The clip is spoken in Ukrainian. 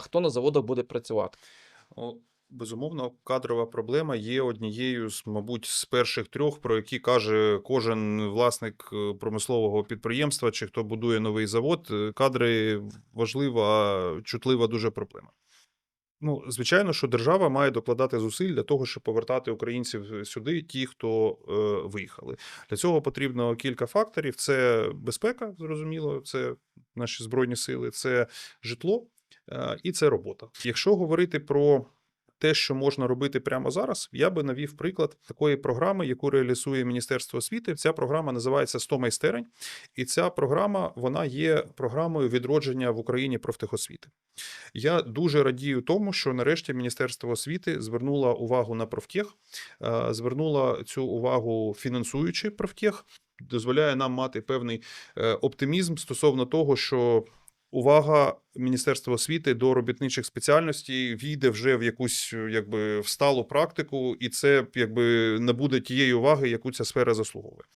А хто на заводах буде працювати? Безумовно, кадрова проблема є однією з, мабуть, з перших трьох, про які каже кожен власник е, промислового підприємства чи хто будує новий завод. Е, Кадри важлива, чутлива дуже проблема. Ну, звичайно, що держава має докладати зусиль для того, щоб повертати українців сюди, ті, хто е, виїхали. Для цього потрібно кілька факторів: це безпека, зрозуміло, це наші збройні сили, це житло е, і це робота. Якщо говорити про те, що можна робити прямо зараз, я би навів приклад такої програми, яку реалізує Міністерство освіти. Ця програма називається «100 майстерень, і ця програма вона є програмою відродження в Україні профтехосвіти. Я дуже радію тому, що нарешті Міністерство освіти звернуло увагу на профтех, е, звернуло цю увагу фінансуючи профтех, дозволяє нам мати певний е, оптимізм стосовно того, що увага Міністерства освіти до робітничих спеціальностей війде вже в якусь якби всталу практику, і це якби набуде тієї уваги, яку ця сфера заслуговує.